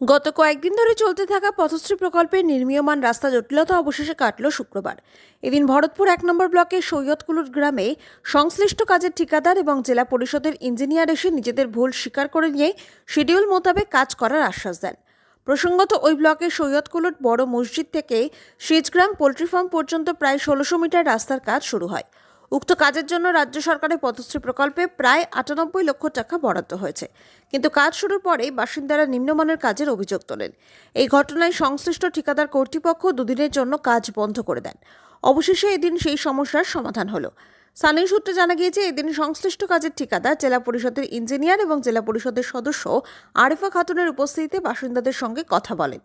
গত কয়েকদিন ধরে চলতে থাকা পথশ্রী প্রকল্পের নির্মীয়মান রাস্তা জটিলতা অবশেষে কাটল শুক্রবার। এদিন ভরতপুর এক নম্বর ব্লকের সৈয়দকুলুর গ্রামে সংশ্লিষ্ট কাজের ঠিকাদার এবং জেলা পরিষদের ইঞ্জিনিয়ার এসে নিজেদের ভুল স্বীকার করে নিয়ে শিডিউল মোতাবেক কাজ করার আশ্বাস দেন। প্রসঙ্গত, ওই ব্লকের সৈয়দকুলুর বড় মসজিদ থেকে সিজগ্রাম পোলট্রি ফার্ম পর্যন্ত প্রায় ষোলোশো মিটার রাস্তার কাজ শুরু হয়। উক্ত কাজের জন্য রাজ্য সরকারের পদশ্রী প্রকল্পে প্রায় আটানব্বই লক্ষ টাকা বরাদ্দ হয়েছে। কিন্তু কাজ শুরুর পরেই বাসিন্দারা নিম্নমানের কাজের অভিযোগ তোলেন। এই ঘটনায় সংশ্লিষ্ট ঠিকাদার কর্তৃপক্ষ দুদিনের জন্য কাজ বন্ধ করে দেন। অবশেষে এদিন সেই সমস্যার সমাধান হলো। স্থানীয় সূত্রে জানা গিয়েছে, এদিন সংশ্লিষ্ট কাজের ঠিকাদার, জেলা পরিষদের ইঞ্জিনিয়ার এবং জেলা পরিষদের সদস্য আরিফা খাতুনের উপস্থিতিতে বাসিন্দাদের সঙ্গে কথা বলেন।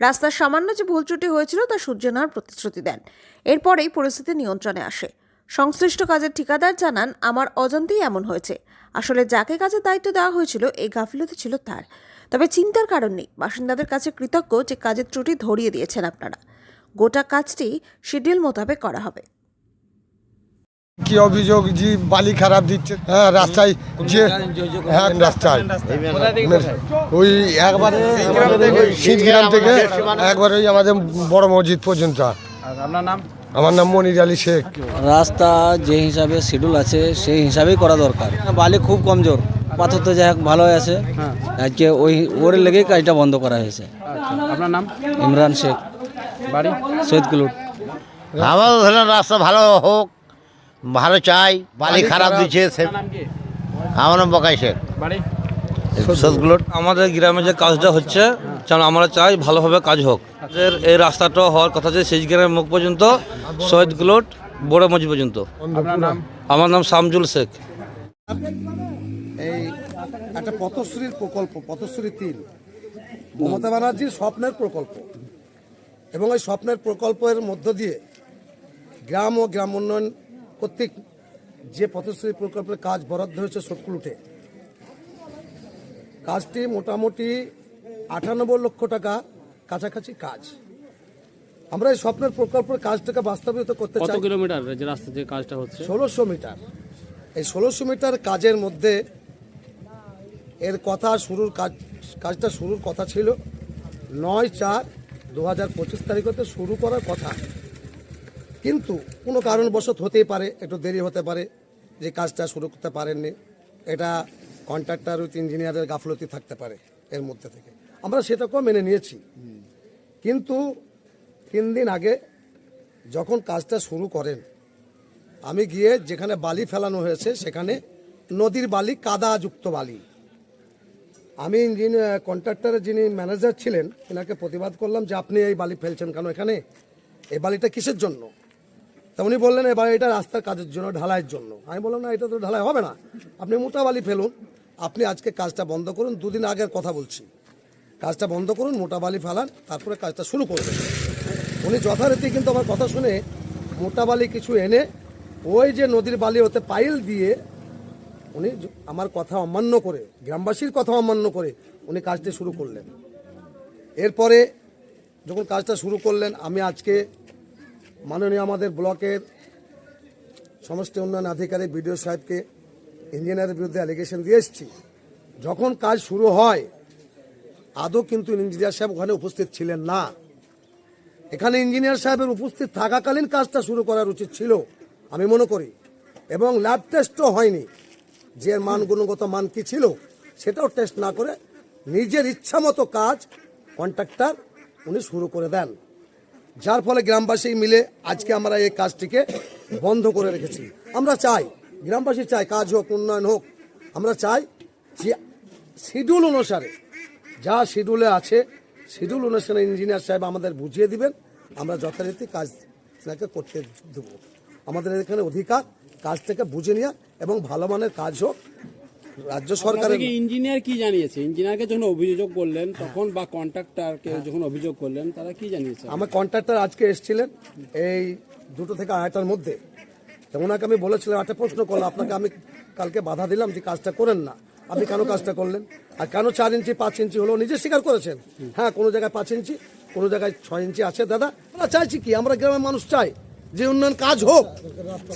রাস্তার সামান্য যে ভুল ত্রুটি হয়েছিল তা সূর্য নেওয়ার প্রতিশ্রুতি দেন। এরপরেই পরিস্থিতি নিয়ন্ত্রণে আসে। সংশ্লিষ্ট কাজের ঠিকাদার জানান আমার অজান্তেই এমন হয়েছে। আসলে যাকে কাজের দায়িত্ব দেওয়া হয়েছিল এই গাফিলতি ছিল তার। তবে চিন্তার কারণ নেই। বাসিন্দাদের কাছে কৃতজ্ঞ যে কাজের ত্রুটি ধরিয়ে দিয়েছেন আপনারা। গোটা কাজটি শিডিউল মোতাবেক করা হবে। কি অভিযোগ? যে বালি খারাপ দিচ্ছে। হ্যাঁ রাস্তায় যে হ্যাঁ রাস্তায়। ওই একবারে শীতগ্রাম থেকে একবারে ওই আমাদের বড় মসজিদ পর্যন্ত। আর আপনার নাম? আমার নাম মনির আলী শেখ। রাস্তা যে হিসাবে শিডিউল আছে সেই হিসাবেই করা দরকার। বালি খুব কমজোর। পাথর তো যাই হোক ভালোই আছে। হ্যাঁ। আজকে ওই ওর লেগেই কাজটা বন্ধ করা হয়েছে। আচ্ছা আপনার নাম? ইমরান শেখ। বাড়ি? সৈয়দ কুলুট। আমারও ধরেন রাস্তা ভালো হোক ভালো চাই বালি খারাপ দিচ্ছে সে আমার নাম বকাই শেখ। বাড়ি? আমাদের গ্রামে যে কাজটা হচ্ছে যেন আমরা চাই ভালোভাবে কাজ হোক। আমাদের এই রাস্তাটা হওয়ার কথা যে সেই গ্রামের মুখ পর্যন্ত শহীদ গুলোট বড় মসজিদ পর্যন্ত। আমার নাম শামজুল শেখ। এই একটা পথশ্রীর প্রকল্প পথশ্রী তিন মমতা ব্যানার্জির স্বপ্নের প্রকল্প। এবং এই স্বপ্নের প্রকল্পের মধ্য দিয়ে গ্রাম ও গ্রাম উন্নয়ন কর্তৃক যে পথশ্রী প্রকল্পের কাজ বরাদ্দ হয়েছে সটকুলুটে কাজটি মোটামুটি আটানব্বই লক্ষ টাকা কাছাকাছি কাজ। আমরা এই স্বপ্নের প্রকল্পের কাজটাকে বাস্তবায়িত করতে কত চাই। কিলোমিটার যে রাস্তা যে কাজটা হচ্ছে? ষোলোশো মিটার। এই ষোলোশো মিটার কাজের মধ্যে এর কথা শুরুর কাজ কাজটা শুরুর কথা ছিল নয় চার দু হাজার পঁচিশ তারিখতে শুরু করার কথা। কিন্তু কোনো কারণবশত হতেই পারে একটু দেরি হতে পারে যে কাজটা শুরু করতে পারেননি। এটা কন্ট্রাক্টর উইথ ইঞ্জিনিয়ারের গাফলতি থাকতে পারে এর মধ্যে থেকে। আমরা সেটাকেও মেনে নিয়েছি। কিন্তু তিন দিন আগে যখন কাজটা শুরু করেন, আমি গিয়ে যেখানে বালি ফেলানো হয়েছে সেখানে নদীর বালি, কাদাযুক্ত বালি। আমি যিনি কন্ট্রাক্টরের যিনি ম্যানেজার ছিলেন, এনাকে প্রতিবাদ করলাম যে আপনি এই বালি ফেলছেন কেন এখানে? এই বালিটা কিসের জন্য? তা উনি বললেন এই বালিটা রাস্তার কাজের জন্য, ঢালাইয়ের জন্য। আমি বললাম, না, এটা তো ঢালাই হবে না। আপনি মোটা বালি ফেলুন। আপনি আজকে কাজটা বন্ধ করুন। দুদিন আগের কথা বলছি। কাজটা বন্ধ করুন, মোটা বালি ফেলান, তারপরে কাজটা শুরু করবেন। উনি যথারীতি কিন্তু আমার কথা শুনে মোটা বালি কিছু এনে ওই যে নদীর বালি হতে পাইল দিয়ে উনি আমার কথা অমান্য করে, গ্রামবাসীর কথা অমান্য করে উনি কাজটি শুরু করলেন। এরপরে যখন কাজটা শুরু করলেন, আমি আজকে মাননীয় আমাদের ব্লকের সমষ্টি উন্নয়ন আধিকারিক বিডিও সাহেবকে, ইঞ্জিনিয়ারের বিরুদ্ধে অ্যালিগেশন দিয়ে এসেছি। যখন কাজ শুরু হয় আদৌ কিন্তু ইঞ্জিনিয়ার সাহেব ওখানে উপস্থিত ছিলেন না। এখানে ইঞ্জিনিয়ার সাহেবের উপস্থিত থাকাকালীন কাজটা শুরু করার উচিত ছিল, আমি মনে করি। এবং ল্যাব টেস্টও হয়নি। যে মান গুণগত মান কি ছিল, সেটাও টেস্ট না করে নিজের ইচ্ছা মতো কাজ কন্ট্রাক্টর উনি শুরু করে দেন। যার ফলে গ্রামবাসী মিলে আজকে আমরা এই কাজটিকে বন্ধ করে রেখেছি। আমরা চাই, গ্রামবাসী চাই কাজ হোক, উন্নয়ন হোক। আমরা চাই যে শিডিউল অনুসারে যা শিডিউলে আছে শিডিউল অনুসারে ইঞ্জিনিয়ার সাহেব আমাদের বুঝিয়ে দিবেন। আমরা যথারীতি কাজ তাকে করতে দেবো। আমাদের এখানে অধিকার কাজ থেকে বুঝে নেওয়া এবং ভালো মানের কাজ হোক। রাজ্য সরকারের ইঞ্জিনিয়ার কি জানিয়েছে? ইঞ্জিনিয়ারকে যখন অভিযোগ করলেন তখন বা কন্ট্রাক্টরকে যখন অভিযোগ করলেন তারা কি জানিয়েছে? আমার কন্ট্রাক্টর আজকে এসেছিলেন এই দুটো থেকে আড়াইটার মধ্যে। তো ওনাকে আমি বলেছিলাম একটা প্রশ্ন করলাম আপনাকে আমি কালকে বাধা দিলাম যে কাজটা করেন না। আপনি কেন কাজটা করলেন? আর কেন চার ইঞ্চি পাঁচ ইঞ্চি হলো? নিজে স্বীকার করেছেন। হ্যাঁ কোনো জায়গায় পাঁচ ইঞ্চি কোনো জায়গায় ছয় ইঞ্চি আছে দাদা। আমরা চাইছি কি? আমরা গ্রামের মানুষ চাই যে উন্নয়ন কাজ হোক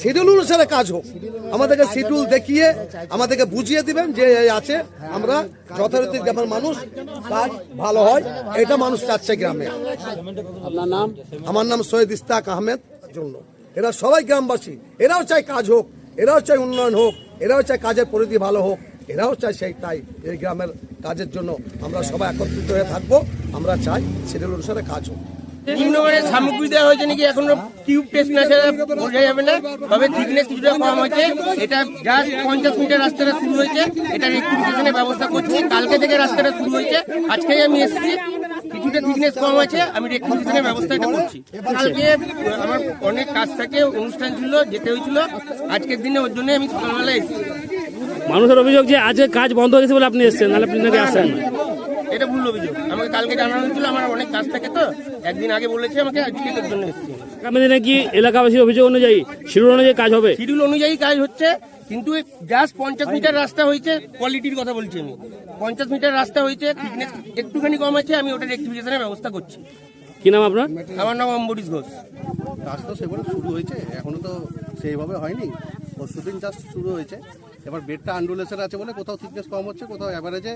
শিডিউল অনুসারে কাজ হোক। আমাদেরকে শিডিউল দেখিয়ে আমাদেরকে বুঝিয়ে দিবেন যে এই আছে। আমরা যথারীতি গ্রামের মানুষ কাজ ভালো হয় এটা মানুষ চাচ্ছে গ্রামে। আপনার নাম? আমার নাম সৈয়দ ইস্তাক আহমেদ জন্য এরা সবাই গ্রামবাসী। এরাও চায় কাজ হোক এরাও চায় উন্নয়ন হোক এরাও চায় কাজের পরিধি ভালো হোক। এরাও চায় সেই তাই এই গ্রামের কাজের জন্য আমরা সবাই একত্রিত হয়ে থাকব, আমরা চাই শিডিউল অনুসারে কাজ হোক। সামগ্রী দেওয়া হয়েছে নাকি? টেস্ট না ছাড়া বোঝা যাবে না। তবে কিছুটা কম হয়েছে। এটা পঞ্চাশ রাস্তাটা শুরু হয়েছে। এটা ব্যবস্থা করছি। কালকে থেকে রাস্তাটা শুরু হয়েছে। আজকেই আমি এসেছি। কিছুটা কম আমি ব্যবস্থা এটা করছি। আমার অনেক কাজ থাকে, অনুষ্ঠান ছিল, যেতে হয়েছিল। আজকের দিনে ওর জন্য আমি সকালবেলা এসেছি। মানুষের অভিযোগ যে আজকে কাজ বন্ধ হয়েছে বলে আপনি এসেছেন নাহলে আপনি নাকি আসেন এটা ভুল অভিযোগ। আমাকে কালকে জানানো হয়েছিল আমার অনেক কাজ থাকে তো। একদিন আগে বলেছে আমাকে আজকে এর জন্য এসেছি। আগামী দিনে কি এলাকাবাসীর অভিযোগ অনুযায়ী শিডিউল অনুযায়ী কাজ হবে? শিডিউল অনুযায়ী কাজ হচ্ছে কিন্তু জাস্ট পঞ্চাশ মিটার রাস্তা হয়েছে কোয়ালিটির কথা বলছি আমি। পঞ্চাশ মিটার রাস্তা হয়েছে thickness একটুখানি কম আছে আমি ওটা রেক্টিফিকেশনের ব্যবস্থা করছি। কি নাম আপনার? আমার নাম অম্বরীশ ঘোষ। কাজ তো সেভাবে শুরু হয়েছে এখনও তো সেইভাবে হয়নি। পরশুদিন জাস্ট শুরু হয়েছে। এবার বেডটা আন্ডুলেশন আছে বলে কোথাও থিকনেস কম হচ্ছে, কোথাও অ্যাভারেজে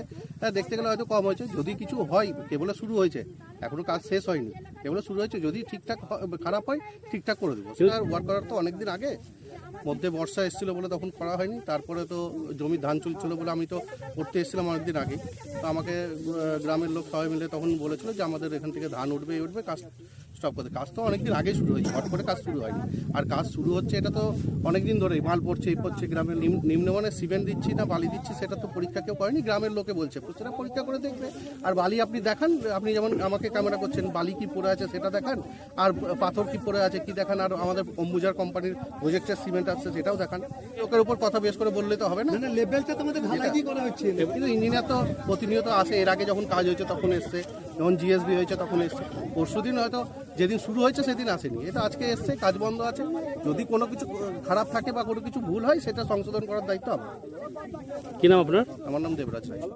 দেখতে গেলে হয়তো কম হয়েছে। যদি কিছু হয়, কেবলে শুরু হয়েছে, এখনও কাজ শেষ হয়নি, কেবলে শুরু হয়েছে, যদি ঠিকঠাক খারাপ হয়, ঠিকঠাক করে দেবো। সেটা ওয়ার্ক করার তো অনেকদিন আগে মধ্যে বর্ষা এসেছিল বলে তখন করা হয়নি, তারপরে তো জমি ধান চলছিল বলে আমি তো করতে এসেছিলাম অনেকদিন আগে। তো আমাকে গ্রামের লোক সবাই মিলে তখন বলেছিল যে আমাদের এখান থেকে ধান উঠবে উঠবে, কাজ স্টপ করতে। কাজ তো অনেকদিন আগে শুরু হয়েছে হট করে কাজ শুরু হয়নি। আর কাজ শুরু হচ্ছে এটা তো অনেকদিন ধরেই মাল পড়ছে এই পড়ছে গ্রামের নিম্নমানের সিমেন্ট দিচ্ছি না বালি দিচ্ছি সেটা তো পরীক্ষা কেউ করেনি গ্রামের লোকে বলছে। সেটা পরীক্ষা করে দেখবে। আর বালি আপনি দেখান আপনি যেমন আমাকে ক্যামেরা করছেন বালি কি পড়ে আছে সেটা দেখান আর পাথর কি পড়ে আছে কি দেখান আর আমাদের অম্বুজার কোম্পানির প্রজেক্টের সিমেন্ট আসছে সেটাও দেখান। লোকের উপর কথা বেশ করে বললে তো হবে না? লেভেলটা তোমাদের ঢালাই করা হচ্ছে। কিন্তু ইঞ্জিনিয়ার তো প্রতিনিয়ত আসে এর আগে যখন কাজ হয়েছে তখন এসছে যখন জিএসবি হয়েছে তখন এসছে। পরশু দিন হয়তো যেদিন শুরু হয়েছে সেদিন আসেনি। এটা আজকে এসছে কাজ বন্ধ আছে। যদি কোনো কিছু খারাপ থাকে বা কোনো কিছু ভুল হয় সেটা সংশোধন করার দায়িত্ব আমার। কি নাম আপনার? আমার নাম দেবরাজ রায়।